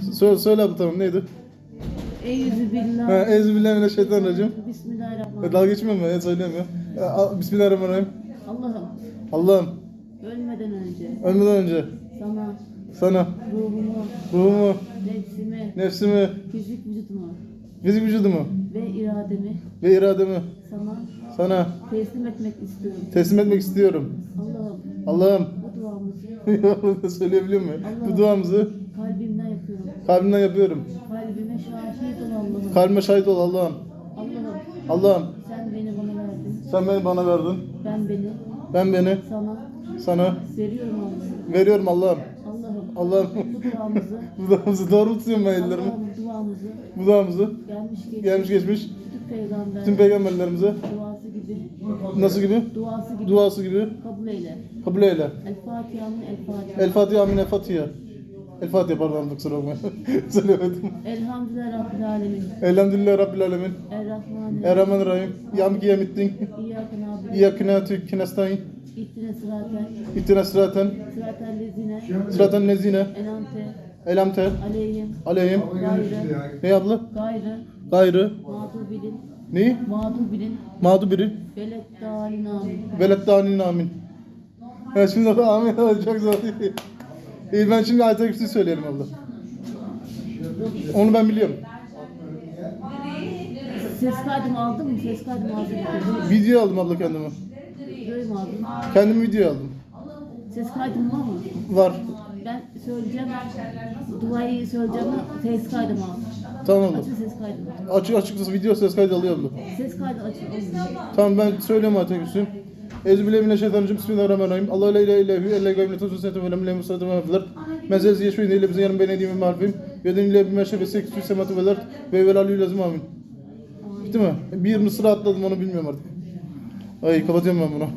Söyle, söyle abi tamam neydi? Eyyüzü billah. Ha, Euzubillahimineşşeytanirracim. Bismillahirrahmanirrahim. Dalga geçmiyor mu? Evet söyleyemiyor. E, a- Bismillahirrahmanirrahim. Allah'ım Allah'ım ölmeden önce ölmeden önce sana sana ruhumu, ruhumu, nefsimi, nefsimi, fizik vücudumu fizik vücudumu ve irademi ve irademi sana sana teslim etmek istiyorum. teslim etmek istiyorum. Allah'ım Allah'ım bu duamızı söyleyebiliyor muyum? Allah'ım. Bu duamızı kalbimden yapıyorum. kalbimden yapıyorum. Kalbime şahit ol Allah'ım. Kalbime şahit ol Allah'ım. Allah'ım Allah'ım sen beni bana verdin. sen beni bana verdin. Ben beni Ben beni sana sana veriyorum Allah'ım. veriyorum Allah'ım. Allah'ım Allah'ım bu duamızı bu duamızı doğru mu tutuyorum ben ellerimi? Allah'ım bu duamızı Bu duamızı gelmiş geçmiş gelmiş geçmiş peygamber tüm peygamberlerimize duası gibi nasıl gibi? duası gibi Duası gibi kabul eyle. kabul eyle. El Fatiha'nın El Fatiha. El Fatiha amin el Fatiha. El Fatiha pardon kusura bakma. Söylemedim. Elhamdülillah Rabbil Alemin. Elhamdülillah Rabbil Alemin. Errahmanirrahim. Errahmanirrahim. Yam kiyamettin. İyyâke nâbudu. İyyâkine tükkü nestaîn. İhtine sıraten. İttina sıraten. Sıraten lezine. Sıraten nezine. Enamte. Elamte. Aleyhim. Aleyhim. Gayrı. Ne abla? Gayrı. Gayrı. Mağdur bilin. Neyi? Mağdur bilin. Mağdu biri. Velet dâlin amin. Velet danin amin. Ha şimdi amin çok zor değil. İyi ben şimdi ayet kürsü söyleyelim abla. Onu ben biliyorum. Ses kaydımı aldın mı? Ses kaydımı aldın mı? Video aldım abla kendime. Videoyu mu aldın? Kendim video aldım. Ses kaydım var mı? Var. Ben söyleyeceğim. Duayı söyleyeceğim. Ses kaydımı aldım. Tamam. Açın ses kaydımı. Açık açıkçası video ses kaydı alıyor abla. Ses kaydı olmuyor. Tamam ben söylüyorum ayet kürsü. Ezbillahimineşşeytanirracim. Bismillahirrahmanirrahim. Allah la ilahe illa hu elle gaybine tuzun sente ve lem lem musatı ve mefler. Mezez yeşu ile bize yarın beni edeyim ve marifim. Yedin ile bir meşe ve seksü sematı veler. Ve velalü lazım amin. Bitti mi? Bir mısra atladım onu bilmiyorum artık. Ay kapatıyorum ben bunu.